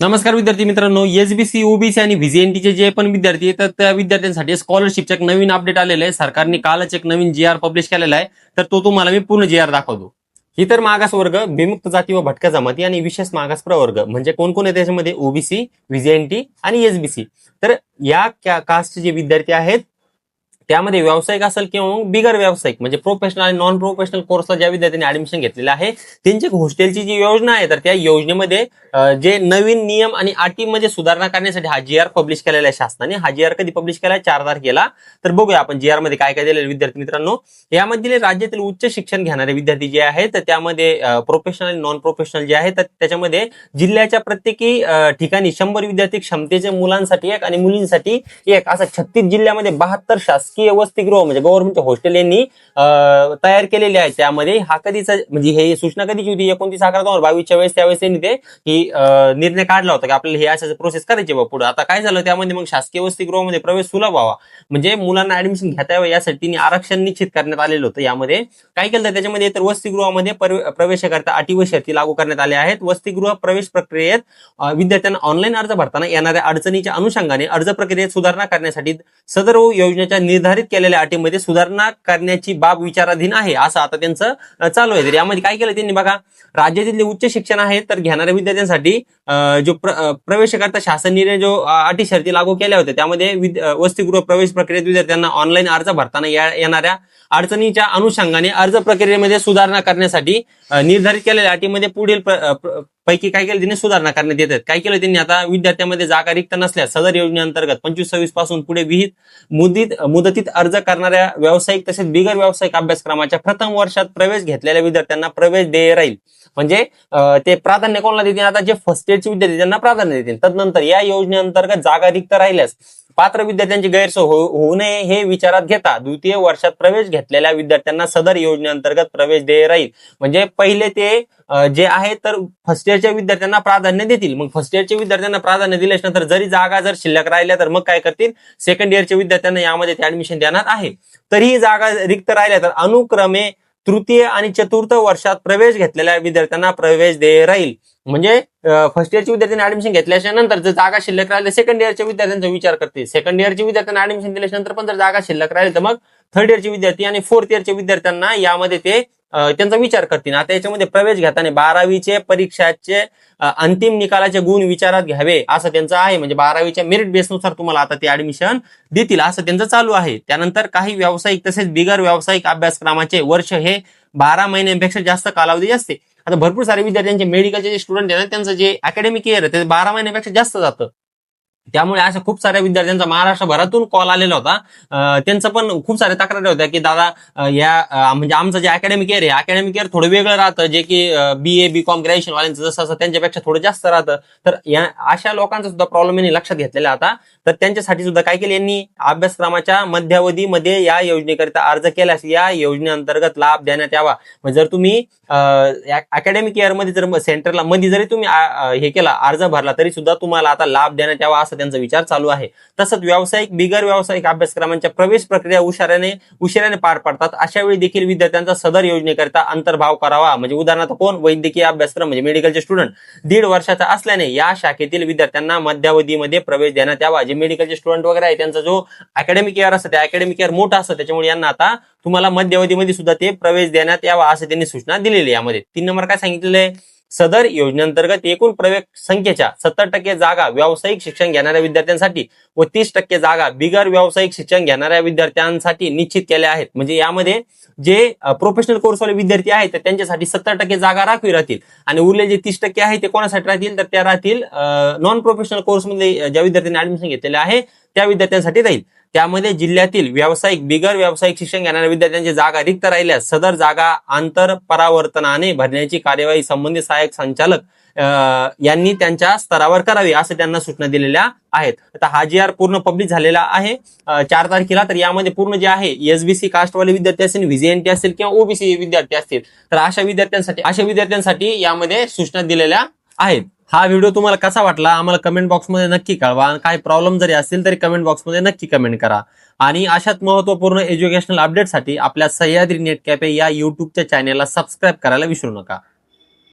नमस्कार विद्यार्थी मित्रांनो एसबीसी ओबीसी आणि व्हीजीएनटीचे जे पण विद्यार्थी आहेत तर त्या विद्यार्थ्यांसाठी स्कॉलरशिपचे एक नवीन अपडेट आलेलं आहे. सरकारने कालच एक नवीन जी आर पब्लिश केलेला आहे. तर तो तुम्हाला मी पूर्ण जी आर दाखवतो. इतर मागास वर्ग विमुक्त जाती व भटक्या जमाती आणि विशेष मागास प्रवर्ग म्हणजे कोण कोण आहे त्याच्यामध्ये? ओबीसी व्हीजीएनटी आणि एसबीसी तर या कास्टचे जे विद्यार्थी आहेत त्यामध्ये व्यावसायिक असेल किंवा मग बिगर व्यावसायिक म्हणजे प्रोफेशनल आणि नॉन प्रोफेशनल कोर्सला ज्या विद्यार्थ्यांनी ऍडमिशन घेतलेलं आहे त्यांची हॉस्टेलची जी योजना आहे तर त्या योजनेमध्ये जे नवीन नियम आणि अटीमध्ये सुधारणा करण्यासाठी हा जी आर पब्लिश केलेला आहे शासनाने. हा जी आर कधी पब्लिश केला? चार तारखेला. तर बघूया आपण जी आरमध्ये काय काय दिलेलं विद्यार्थी मित्रांनो. यामध्ये राज्यातील उच्च शिक्षण घेणारे विद्यार्थी जे आहेत तर त्यामध्ये प्रोफेशनल आणि नॉन प्रोफेशनल जे आहे तर त्याच्यामध्ये जिल्ह्याच्या प्रत्येकी ठिकाणी शंभर विद्यार्थी क्षमतेच्या मुलांसाठी एक आणि मुलींसाठी एक असं छत्तीस जिल्ह्यामध्ये बहात्तर शासकीय वसतिगृह म्हणजे गव्हर्नमेंट हॉस्टेल यांनी तयार केलेले आहेत. त्यामध्ये हा कधीचा म्हणजे हे सूचना कधीची होती? एकोणतीस अकरा दोन बावीसच्या वेळेस त्यावेळेस त्यांनी ते की निर्णय काढला होता की आपल्याला हे अशा प्रोसेस करायची बा पुढे. आता काय झालं? त्यामध्ये मग शासकीय वसतिगृहामध्ये प्रवेश सुलभ व्हावा. म्हणजे मुलांना ऍडमिशन घेता यावं यासाठी आरक्षण निश्चित करण्यात आलेलं होतं. यामध्ये काय केलं तर त्याच्यामध्ये तर वसतिगृहामध्ये प्रवेशाकरता अटी व शर्ती लागू करण्यात आल्या आहेत. वसतिगृह प्रवेश प्रक्रियेत विद्यार्थ्यांना ऑनलाईन अर्ज भरताना येणाऱ्या अडचणीच्या अनुषंगाने अर्ज प्रक्रियेत सुधारणा करण्यासाठी सदर योजनेच्या निर्धारित केलेल्या अटीमध्ये सुधारणा करण्याची बाब विचाराधीन आहे असं आता त्यांचं चालू आहे. तर यामध्ये काय केलं त्यांनी बघा राज्यातील उच्च शिक्षण आहे तर घेणाऱ्या विद्यार्थ्यांसाठी जो प्र- अं, प्रवेशकर्ता शासन निर्णय जो अटी शर्ती लागू केल्या होत्या त्यामध्ये वसतिगृह प्रवेश प्रक्रियेत विद्यार्थ्यांना ऑनलाईन अर्ज भरताना येणाऱ्या अडचणीच्या अनुषंगाने अर्ज प्रक्रियेमध्ये सुधारणा करण्यासाठी निर्धारित केलेल्या अटीमध्ये पुढील पैकी काय केलं त्यांनी सुधारणा करण्यात येतात. काय केलं त्यांनी आता? विद्यार्थ्यांमध्ये जागा रिक्त नसल्यास सदर योजनेअंतर्गत पंचवीस सव्वीसपासून पुढे विहित मुदित मुदतीत अर्ज करणाऱ्या व्यावसायिक तसेच बिगर व्यावसायिक अभ्यासक्रमाच्या प्रथम वर्षात प्रवेश घेतलेल्या विद्यार्थ्यांना प्रवेश देय राहील. म्हणजे ते प्राधान्य कोणाला देतील? आता जे फर्स्ट इयरचे विद्यार्थी त्यांना प्राधान्य देतील. तदनंतर या योजनेअंतर्गत जागा रिक्त राहिल्यास पात्र विद्यार्थ्यांची गैरसोय हो- होऊ नये हे विचारात घेता द्वितीय वर्षात प्रवेश घेतलेल्या विद्यार्थ्यांना सदर योजनेअंतर्गत प्रवेश देय राहील. म्हणजे पहिले ते जे आहे तर फर्स्ट इयरच्या विद्यार्थ्यांना प्राधान्य देतील. मग फर्स्ट इयरच्या विद्यार्थ्यांना प्राधान्य दिल्याच्या नंतर जरी जागा जर शिल्लक राहिल्या तर मग काय करतील? सेकंड इयरच्या विद्यार्थ्यांना यामध्ये ते ऍडमिशन देणार आहे. तरीही जागा रिक्त राहिल्या तर अनुक्रमे तृतीय आणि चतुर्थ वर्षात प्रवेश घेतलेल्या विद्यार्थ्यांना प्रवेश देय राहील. म्हणजे फर्स्ट इयरच्या विद्यार्थ्यांनी ऍडमिशन घेतल्याच्या नंतर जर जागा शिल्लक राहिले सेकंड इयरच्या विद्यार्थ्यांचा विचार करते सेकंड इयरच्या विद्यार्थ्यांना ऍडमिशन दिल्याच्या नंतर पण जर जागा शिल्लक राहिले तर मग थर्ड इयरचे विद्यार्थी आणि फोर्थ इयरच्या विद्यार्थ्यांना यामध्ये ते त्यांचा विचार करतील. आता याच्यामध्ये प्रवेश घेताना बारावीचे परीक्षाचे अंतिम निकालाचे गुण विचारात घ्यावे असं त्यांचं आहे. म्हणजे बारावीच्या मेरिट बेसनुसार तुम्हाला आता ते ऍडमिशन देतील असं त्यांचं चालू आहे. त्यानंतर काही व्यावसायिक तसेच बिगर व्यावसायिक अभ्यासक्रमाचे वर्ष हे बारा महिन्यांपेक्षा जास्त कालावधी असते. आता भरपूर सारे विद्यार्थ्यांचे मेडिकलचे जे स्टुडंट आहेत ना त्यांचं जे अकॅडमिक इयर आहे ते बारा महिन्यापेक्षा जास्त जातं. त्यामुळे अशा खूप साऱ्या विद्यार्थ्यांचा महाराष्ट्रभरातून कॉल आलेला होता. त्यांचं पण खूप साऱ्या तक्रारी होत्या की दादा या म्हणजे आमचं जे अकॅडमिक इयर आहे अकॅडमिक इयर थोडं वेगळं राहतं. जे की बी ए बी कॉम ग्रॅज्युएशन वाल्यांचं जसं असं त्यांच्यापेक्षा थोडं जास्त राहतं. तर या अशा लोकांचा सुद्धा प्रॉब्लेम यांनी लक्षात घेतलेला आता तर त्यांच्यासाठी सुद्धा काय केलं? यांनी अभ्यासक्रमाच्या मध्यावधीमध्ये या योजनेकरिता अर्ज केल्यास या योजनेअंतर्गत लाभ देण्यात यावा. म्हणजे जर तुम्ही अकॅडमिक इयरमध्ये जर सेंटरला मध्ये जरी तुम्ही हे केला अर्ज भरला तरी सुद्धा तुम्हाला आता लाभ देण्यात यावा असं त्यांचा विचार चालू आहे. तसंच व्यावसायिक बिगर व्यावसायिक अभ्यासक्रमांच्या प्रवेश प्रक्रिया उशाऱ्याने उशिराने पार पडतात. अशा वेळी देखील विद्यार्थ्यांचा सदर योजनेकरिता अंतर्भाव करावा. म्हणजे उदाहरणार्थ कोण? वैद्यकीय अभ्यासक्रम म्हणजे मेडिकलचे स्टुडंट दीड वर्षाचा असल्याने या शाखेतील विद्यार्थ्यांना मध्यावधीमध्ये प्रवेश देण्यात यावा. जे मेडिकलचे स्टुडंट वगैरे आहे त्यांचा जो अकॅडमिक इयर असतं ते अकॅडमिक इयर मोठा असतं त्याच्यामुळे यांना आता तुम्हाला मध्यावधीमध्ये सुद्धा ते प्रवेश देण्यात यावा असं त्यांनी सूचना दिलेली आहे यामध्ये. तीन नंबर काय सांगितलेलं आहे? सदर योजनेअंतर्गत एकूण प्रवेश संख्येच्या सत्तर टक्के जागा व्यावसायिक शिक्षण घेणाऱ्या विद्यार्थ्यांसाठी व तीस टक्के जागा बिगर व्यावसायिक शिक्षण घेणाऱ्या विद्यार्थ्यांसाठी निश्चित केल्या आहेत. म्हणजे यामध्ये जे प्रोफेशनल कोर्सवाले विद्यार्थी आहेत तर त्यांच्यासाठी सत्तर टक्के जागा राखवी राहतील. आणि उरले जे तीस टक्के आहेत ते कोणासाठी राहतील? तर त्या राहतील नॉन प्रोफेशनल कोर्समध्ये ज्या विद्यार्थ्यांनी ऍडमिशन घेतलेले आहे त्या विद्यार्थ्यांसाठी राहील. त्यामध्ये जिल्ह्यातील व्यावसायिक बिगर व्यावसायिक शिक्षण घेणाऱ्या विद्यार्थ्यांची जागा रिक्त राहिल्यास सदर जागा आंतर परावर्तनाने भरण्याची कार्यवाही संबंधित सहाय्यक संचालक यांनी त्यांच्या स्तरावर करावी असं त्यांना सूचना दिलेल्या आहेत. आता हा जी आर पूर्ण पब्लिक झालेला आहे. चार तारखेला तर यामध्ये पूर्ण जे आहे एसबीसी कास्टवाले विद्यार्थी असतील व्हीजीएनटी असतील किंवा ओबीसी विद्यार्थी असतील तर अशा विद्यार्थ्यांसाठी अशा विद्यार्थ्यांसाठी यामध्ये सूचना दिलेल्या आहेत. हा व्हिडिओ तुम्हाला कसा वाटला? आम्हाला कमेंट बॉक्समध्ये नक्की कळवा. आणि काही प्रॉब्लेम जरी असतील तरी कमेंट बॉक्समध्ये नक्की कमेंट करा. आणि अशाच महत्त्वपूर्ण एज्युकेशनल अपडेटसाठी आपल्या सह्याद्री नेट कॅफे या युट्यूबच्या चॅनेलला सबस्क्राईब करायला विसरू नका.